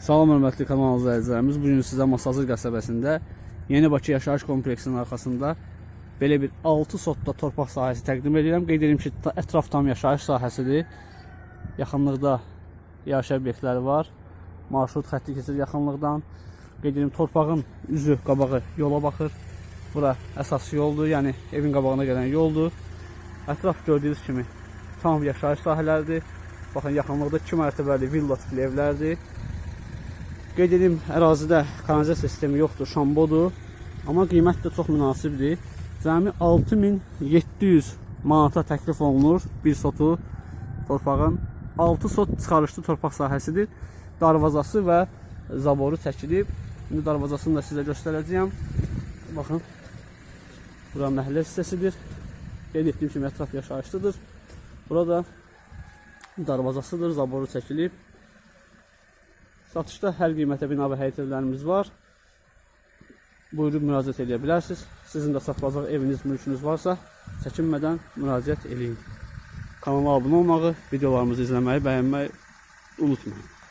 Salam hörmətli kanal izləyicilərimiz. Bu sizə Masazır qəsəbəsində Yeni Bakı yaşayış kompleksinin arxasında belə bir 6 sotda torpaq sahəsi təqdim edirəm. Qeyd edim ki, ətraf tam yaşayış sahəsidir. Yaxınlıqda yaşayış obyektləri var. Marşrut xətti keçir yaxınlıqdan. Qeyd edim torpağın üzü, qabağı yola baxır. Bura əsas yoldur, yəni evin qabağına gələn yoldur. Ətraf gördüyünüz kimi tam yaşayış sahələridir. Baxın yaxınlıqda 2 mərtəbəli villa tipli evlərdir. Qeyd edim, ərazidə kanalizasiya sistemi yoxdur, şambodur. Amma qiymət də çox münasibdir. Cəmi 6700 manata təklif olunur bir sotu torpağın. 6 sot çıxarışlı torpaq sahəsidir. Darvazası və zaboru çəkilib. İndi darvazasını da sizə göstərəcəyəm. Baxın. Bura məhəllə hissəsidir. Qeyd etdiyim kimi ətraf yaşayışlıdır. Burada darvazasıdır, zaboru çəkilib. Satışda hər qiymətə bina və həyət var. Buyurub müraciət edə bilərsiniz. Sizin də satılacaq eviniz, mülkünüz varsa, çəkinmədən müraciət eləyin. Kanala abunə olmağı, videolarımızı izləməyi, bəyənməyi unutmayın.